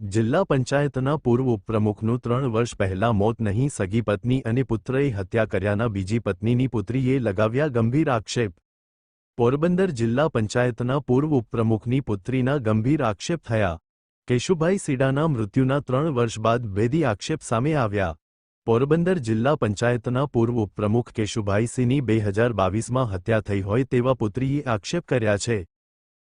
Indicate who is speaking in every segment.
Speaker 1: જિલ્લા પંચાયતના પૂર્વ ઉપપ્રમુખનું ત્રણ વર્ષ પહેલા મોત નહીં, સગી પત્ની અને પુત્રએ હત્યા કર્યાના બીજી પત્નીની પુત્રીએ લગાવ્યા ગંભીર આક્ષેપ. પોરબંદર જિલ્લા પંચાયતના પૂર્વ ઉપપ્રમુખની પુત્રીના ગંભીર આક્ષેપ થયા. કેશુભાઈ સીડાના મૃત્યુના ત્રણ વર્ષ બાદ ભેદી આક્ષેપ સામે આવ્યા. પોરબંદર જિલ્લા પંચાયતના પૂર્વ ઉપપ્રમુખ કેશુભાઈ સિંહની બે હજાર બાવીસમાં હત્યા થઈ હોય તેવા પુત્રીએ આક્ષેપ કર્યા છે.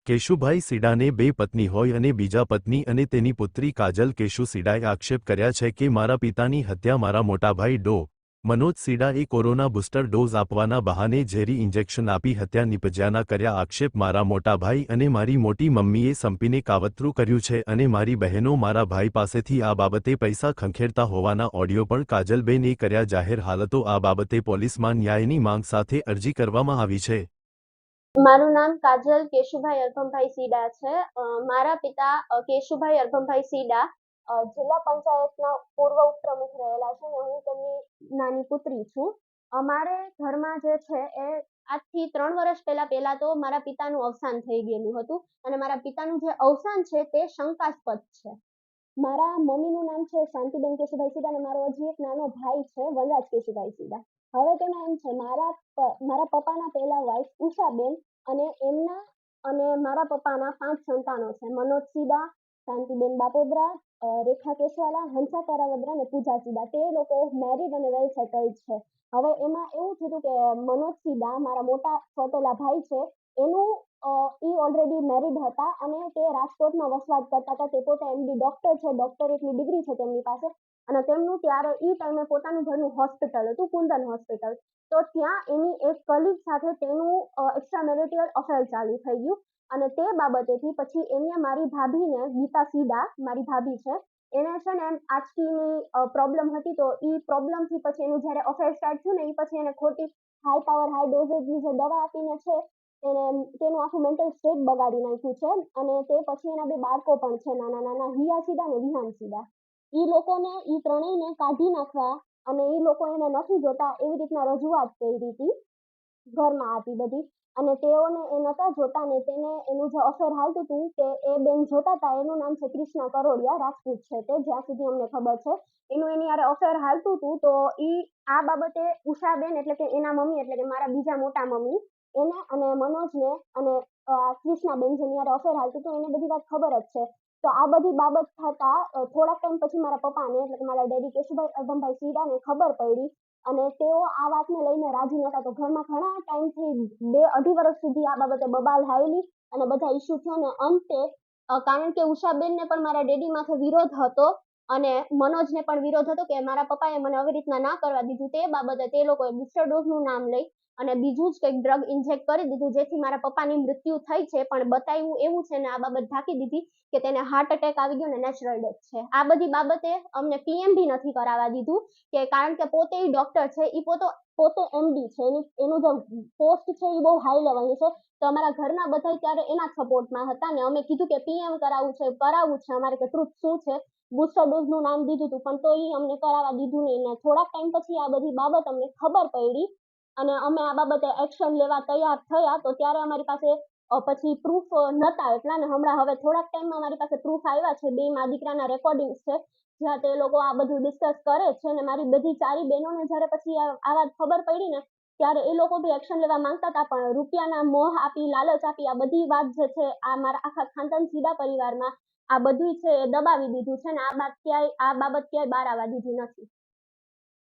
Speaker 1: કેશુભાઈ સીડાને બે પત્ની હોય અને બીજા પત્ની અને તેની પુત્રી કાજલ કેશુ સીડાએ આક્ષેપ કર્યા છે કે મારા પિતાની હત્યા મારા મોટાભાઈ ડો. મનોજ સીડાએ કોરોના બુસ્ટર ડોઝ આપવાના બહાને ઝેરી ઇન્જેક્શન આપી હત્યા નિપજ્યાના કર્યા આક્ષેપ મારા મોટાભાઈ અને મારી મોટી મમ્મીએ સંપીને કાવતરું કર્યું છે અને મારી બહેનો મારા ભાઈ પાસેથી આ બાબતે પૈસા ખંખેરતા હોવાના ઓડિયો પણ કાજલબેને કર્યા જાહેર હાલતો આ બાબતે પોલીસમાં ન્યાયની માંગ સાથે અરજી કરવામાં આવી છે.
Speaker 2: મારું નામ કાજલ કેશુભાઈ અર્ભમભાઈ સીડા છે. મારા પિતા કેશુભાઈ અર્ભમભાઈ સીડા જિલ્લા પંચાયતના પૂર્વ ઉપપ્રમુખ રહેલા છે અને હું તેમની નાની પુત્રી છું. અમારે ઘરમાં જે છે એ આજથી ત્રણ વર્ષ પહેલા પહેલા તો મારા પિતાનું અવસાન થઈ ગયેલું હતું અને મારા પિતાનું જે અવસાન છે તે શંકાસ્પદ છે. મારા મમ્મીનું નામ છે શાંતિબેન કેશુભાઈ સીધા અને મારો હજી એક નાનો ભાઈ છે વનરાજ કેશુભાઈ સીડા હવે તેમાં એમ છે, મારા મારા પપ્પાના પહેલા વાઇફ ઉષાબેન અને એમના અને મારા પપ્પાના પાંચ સંતાનો છે. મનોજ સીદા શાંતિબેન બાપોદરા રેખા કેશવાલા, હંસા કારાવદ્રા અને પૂજા સીડા તે લોકો મેરિડ અને વેલ સેટલ છે. હવે એમાં એવું થયું કે મનોજ સીડા મારા મોટા સોતેલા ભાઈ છે, એનું એ ઓલરેડી મેરિડ હતા અને તે રાજકોટમાં વસવાટ કરતા હતા. તે પોતે એમડી ડોક્ટર છે ડોક્ટરેટની ડિગ્રી છે તેમની પાસે. અને તેમનું ત્યારે એ ટાઈમે પોતાનું ઘરનું હોસ્પિટલ હતું, કુંદન હોસ્પિટલ તો ત્યાં એની એક કલીગ સાથે તેનું એક્સ્ટ્રા મેરિટલ અફેર ચાલુ થઈ ગયું. અને તે બાબતેથી પછી એને મારી ભાભીને, ગીતા સીડા, મારી ભાભી છે, એને છે ને એમ આજકીની પ્રોબ્લેમ હતી. તો એ પ્રોબ્લેમથી પછી એનું જ્યારે અફેર સ્ટાર્ટ થયું ને એ પછી એને ખોટી હાઈ પાવર હાઈ ડોઝેજની જે દવા આપીને છે એને તેનું આખું મેન્ટલ સ્ટેટ બગાડી નાખ્યું છે અને તે પછી એના બે બાળકો પણ છે, નાના નાના, હિયા સીડા અને વિહાન સીડા. એ લોકોને એ ત્રણેયને કાઢી નાખવા અને એ લોકો એને નથી જોતા એવી રીતના રજૂઆત કરી હતી ઘરમાં આપી બધી. અને તેઓને એ નતા જોતા ને તેને એનું જે અફેર હાલતું હતું કે એ બેન જોતા હતા એનું નામ છે ક્રિષ્ના કરોડિયા, રાજપૂત છે તે, જ્યાં સુધી અમને ખબર છે. એનું એની યારે અફેર હાલતું હતું તો એ આ બાબતે ઉષાબેન એટલે કે એના મમ્મી એટલે કે મારા બીજા મોટા મમ્મી એને અને મનોજને અને ક્રિષ્ના બેન જેની હારે અફેર હાલતું હતું, એને બધી વાત ખબર જ છે. તો આ બધી બાબત થતા થોડાક ટાઈમ પછી મારા પપ્પાને, એટલે મારા ડેડી કેશુભાઈ અરબમભાઈ સીડાને ખબર પડી અને તેઓ આ વાતને લઈને રાજી નહોતા. તો ઘરમાં ઘણા ટાઈમથી બે, અઢી વર્ષ સુધી આ બાબતે બબાલ હાયલી અને બધા ઇસ્યુ થયા ને અંતે કારણ કે ઉષાબેનને પણ મારા ડેડી માથે વિરોધ હતો અને મનોજને પણ વિરોધ હતો કે મારા પપ્પાએ મને આવી રીતના ના કરવા દીધું. તે બાબતે તે લોકોએ બુસ્ટર ડોઝનું નામ લઈ અને બીજું જ કંઈક ડ્રગ ઇન્જેક્ટ કરી દીધું, જેથી મારા પપ્પાની મૃત્યુ થઈ છે. પણ બતાવ્યું એવું છે ને આ બાબત ઢાંકી દીધી કે તેને હાર્ટ એટેક આવી ગયો ને નેચરલ ડેથ છે. આ બધી બાબતે અમને પીએમ બી નથી કરાવવા દીધું કે કારણ કે પોતે ઈ ડોક્ટર છે એ પોતે પોતે એમડી છે. એની, એનું જે પોસ્ટ છે એ બહુ હાઈ લેવલની છે. તો અમારા ઘરના બધા ત્યારે એના સપોર્ટમાં હતા ને અમે કીધું કે પીએમ કરાવવું છે કરાવવું છે. અમારે કે ટ્રુથ શું છે? બુસ્ટર ડોઝનું નામ દીધું હતું, પણ તો એ અમને કરાવવા દીધું નહીં. ને થોડાક ટાઈમ પછી આ બધી બાબત અમને ખબર પડી અને અમે આ બાબતે એક્શન લેવા તૈયાર થયા. તો ત્યારે અમારી પાસે પછી પ્રૂફ નતા એટલા ને હમણાં હવે થોડાક ટાઈમમાં અમારી પાસે પ્રૂફ આવ્યા છે. બે મા દીકરાના રેકોર્ડિંગ્સ છે, જ્યાં તે લોકો આ બધું ડિસ્કસ કરે છે ને મારી બધી ચારી બહેનોને જ્યારે પછી આ વાત ખબર પડી ને, ત્યારે એ લોકો બી એક્શન લેવા માંગતા હતા, પણ રૂપિયાના મોહ આપી, લાલચ આપી આ બધી વાત જે છે, આ મારા આખા ખાનદાન સીધા પરિવારમાં આ બધું છે એ દબાવી દીધું છે ને આ બાબત ક્યાંય આ બાબત ક્યાંય બહાર આવવા દીધી નથી.